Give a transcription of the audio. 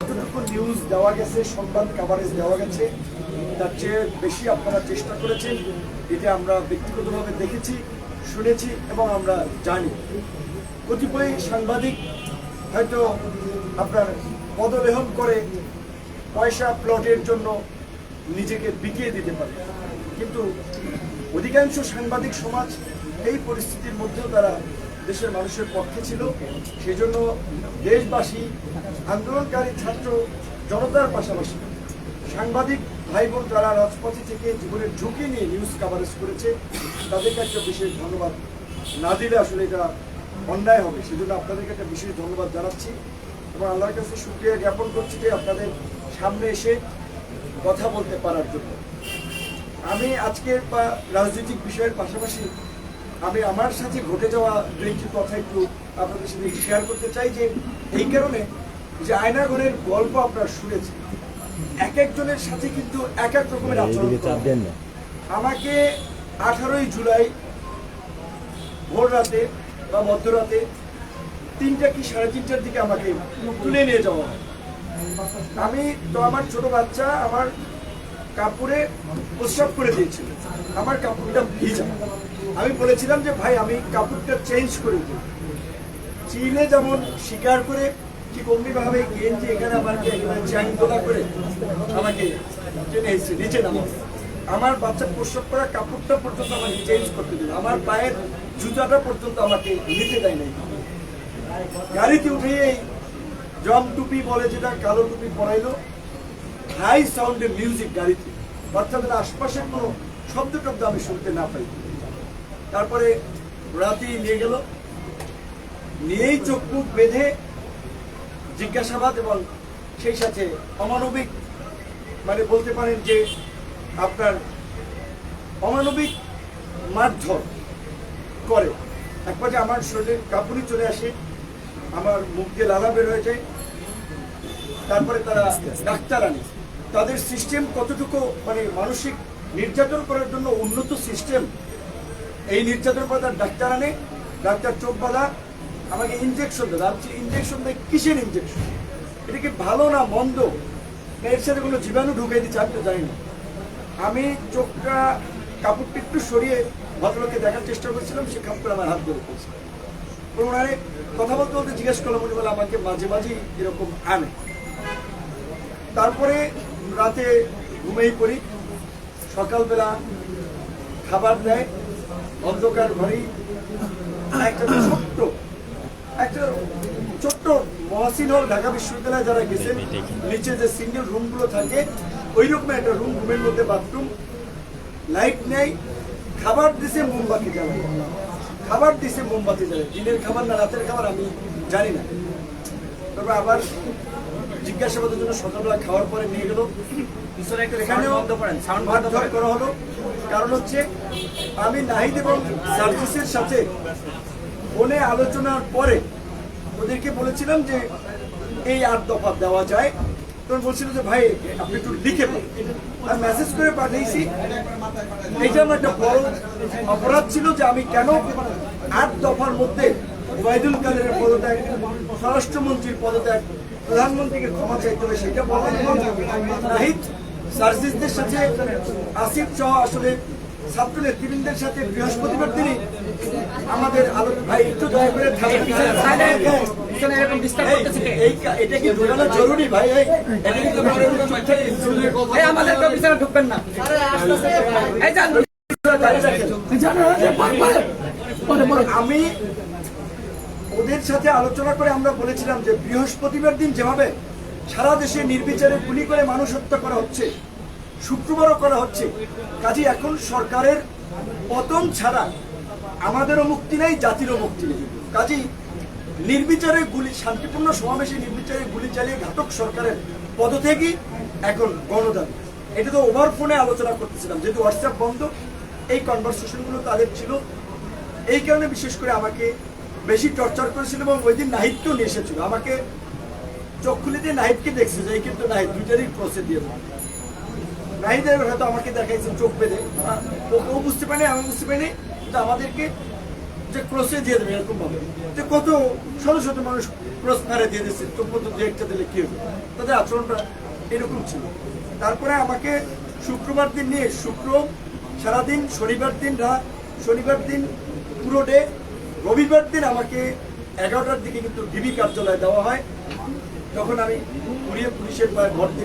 যতটুকু নিউজ দেওয়া গেছে, সংবাদ কাভারেজ দেওয়া গেছে, তার চেয়ে বেশি আপনারা চেষ্টা করেছেন, এটা আমরা ব্যক্তিগতভাবে দেখেছি, শুনেছি এবং আমরা জানি। কতিপয় সাংবাদিক হয়তো আপনার পদলেহন করে পয়সা প্লটের জন্য নিজেকে বিকিয়ে দিতে পারে। কিন্তু অধিকাংশ সাংবাদিক সমাজ এই পরিস্থিতির মধ্যেও তারা দেশের মানুষের পক্ষে ছিল। সেই জন্য দেশবাসী আন্দোলনকারী ছাত্র জনতার পাশাপাশি সাংবাদিক ভাই বোন যারা রাজপথে থেকে জীবনের ঝুঁকি নিয়ে নিউজ কাভারেজ করেছে, তাদেরকে একটা বিশেষ ধন্যবাদ। না দিলে আসলে এটা অন্যায় হবে। সেজন্য আপনাদেরকে একটা বিশেষ ধন্যবাদ জানাচ্ছি এবং আল্লাহর কাছে সুক্রিয়া জ্ঞাপন করছি যে আপনাদের সামনে এসে কথা বলতে পারার জন্য। আমি আজকের বা রাজনৈতিক বিষয়ের পাশাপাশি আমি আমার সাথে ঘটে যাওয়া দু একটি কথা একটু আপনাদের সাথে শেয়ার করতে চাই যে এই কারণে যে আয়নাঘরের গল্প আপনারা শুনেছেন। এক একজনের সাথে কিন্তু এক এক রকমের আচরণ আমাকে আঠারোই জুলাই ভোর রাতে বা মধ্যরাতে তিনটা কি সাড়ে তিনটার দিকে আমাকে তুলে নিয়ে যাওয়া হয়। আমি তো আমার ছোট বাচ্চা আমার কাপড়ে প্রস্রাব করে দিয়েছিল। আমার কাপড়টা ভিজা আমি বলেছিলাম যে ভাই আমি কাপড়টা চেঞ্জ করে দিই। চিলে যেমন শিকার করে আমার বাচ্চা প্রস্রাব করা কাপড়টা পর্যন্ত আমাকে চেঞ্জ করতে দিল। আমার পায়ের জুতাটা পর্যন্ত আমাকে নিতে দেয় নাই। গাড়িতে জম টুপি বলে যেটা কালো টুপি পরাইলো হাই সাউন্ডের মিউজিক গাড়িতে। অর্থাৎ আশপাশের কোনো শব্দ টব্দ আমি শুনতে না পাই। তারপরে রাতে নিয়ে গেল। নিয়েই চোখ মুখ বেঁধে জিজ্ঞাসাবাদ এবং সেই সাথে অমানবিক মানে বলতে পারেন যে আপনার অমানবিক মারধর করে। এক পর্যায়ে আমার শরীরে কাপুরি চলে আসে, আমার মুখ দিয়ে লালা বের হয়ে যায়, তারপরে তারা ডাক্তার আনে। তাদের সিস্টেম কতটুকু মানে মানসিক নির্যাতন করার জন্য উন্নত সিস্টেম, এই নির্যাতন করে তার ডাক্তার আনে। ডাক্তার চোখ বাঁধা আমাকে ইঞ্জেকশন দেয় আমি ইঞ্জেকশন দেয় কিসের ইঞ্জেকশন এটা কি ভালো না মন্দ? এর সাথে কোনো জীবাণু ঢুকে দিচ্ছে, আমি তো জানি না। আমি চোখটা, কাপড়টা একটু সরিয়ে ভদ্রলোককে দেখার চেষ্টা করছিলাম, সে কাপড় আমার হাত ধরে পড়ছে। ওনারে কথা বলতে বলতে জিজ্ঞেস করলাম, উনি বলে আমাকে মাঝে মাঝে এরকম আনে। তারপরে রাতে ঘুমেই পড়ি। সকালবেলা খাবার দেয়, অন্ধকার ঘরেই। একটা ছোট্ট একটা ছোট্ট মহাসিন হল ঢাকা বিশ্ববিদ্যালয়ে যারা গেছেন নিচে যে সিঙ্গেল রুমগুলো থাকে ওই রকম একটা রুম রুমের মধ্যে বাথরুম লাইট নেই খাবার দিছে মোমবাতি জ্বালায়। খাবার দিছে মোমবাতি জ্বালায়। দিনের খাবার না রাতের খাবার আমি জানি না। তারপর আবার জিজ্ঞাসাবাদের জন্য সকালবেলা খাওয়ার পরে নিয়ে গেল। করা হলো। কারণ হচ্ছে আমি নাহিদ এবং সার্জিসের সাথে ফোনে আলোচনার পরে ওদেরকে বলেছিলাম যে এই আট দফা দেওয়া যায়। তখন বলছিল যে, ভাই, আপনি একটু লিখে আর মেসেজ করে পাঠিয়েছি। এইটা আমার একটা বড় অপরাধ ছিল যে, আমি কেন আট দফার মধ্যে ওবায়দুল কাদেরের পদত্যাগ, স্বরাষ্ট্রমন্ত্রীর পদত্যাগ, প্রধানমন্ত্রীকে ক্ষমা চাইতে হবে সেটা বলা নাহিদ সার্জিসদের সাথে আসিফ সহ আসলে ছাত্র নেতৃবৃন্দের সাথে বৃহস্পতিবার দিনই আমাদের আলো ভাই একটু দয়া করে এটা কি ঢোকানো জরুরি ভাই? আমাদের তো বিছানা ঢুকবেন না। আমি ওদের সাথে আলোচনা করে আমরা বলেছিলাম যে বৃহস্পতিবার দিন যেভাবে সারা দেশে নির্বিচারে গুলি করে মানুষ হত্যা করা হচ্ছে শুক্রবারও করা হচ্ছে। কাজে এখন সরকারের পতন ছাড়া আমাদেরও মুক্তি নেই, জাতিরও মুক্তি নেই। কাজেই নির্বিচারে গুলি, শান্তিপূর্ণ সমাবেশে নির্বিচারে গুলি চালিয়ে ঘাতক সরকারের পদত্যাগই এখন গণদান এটা তো ওভার ফোনে আলোচনা করতেছিলাম, যেহেতু হোয়াটসঅ্যাপ বন্ধ, এই কনভারসেশনগুলো তাদের ছিল। এই কারণে বিশেষ করে আমাকে বেশি টর্চার করেছিল এবং ওই দিন নাহিদকেও নিয়ে এসেছিল। আমাকে দিয়ে নাহিদকে দেখছে যে কিন্তু নাহিদ, দুইটারই ক্রসে দিয়ে নাহিদের হয়তো আমাকে দেখাইছে, চোখ বেঁধে। ও ও বুঝতে পারেনি আমি বুঝতে পারিনি কিন্তু আমাদেরকে যে ক্রসে দিয়ে দেবে এরকম ভাবে যে কত শত শত মানুষ ক্রস ফায়ারে দিয়ে দিচ্ছে তো কত দু একটা দিলে কি হবে? তাদের আচরণটা এরকম ছিল। তারপরে আমাকে শুক্রবার দিন নিয়ে, শুক্র সারাদিন, শনিবার দিন রাত শনিবার দিন পুরো ডে রবিবার দিন আমাকে এগারোটার দিকে কিন্তু ডিবি কার্যালয়ে দেওয়া হয়। তখন আমি পুলিশের পুলিশের ভর্তি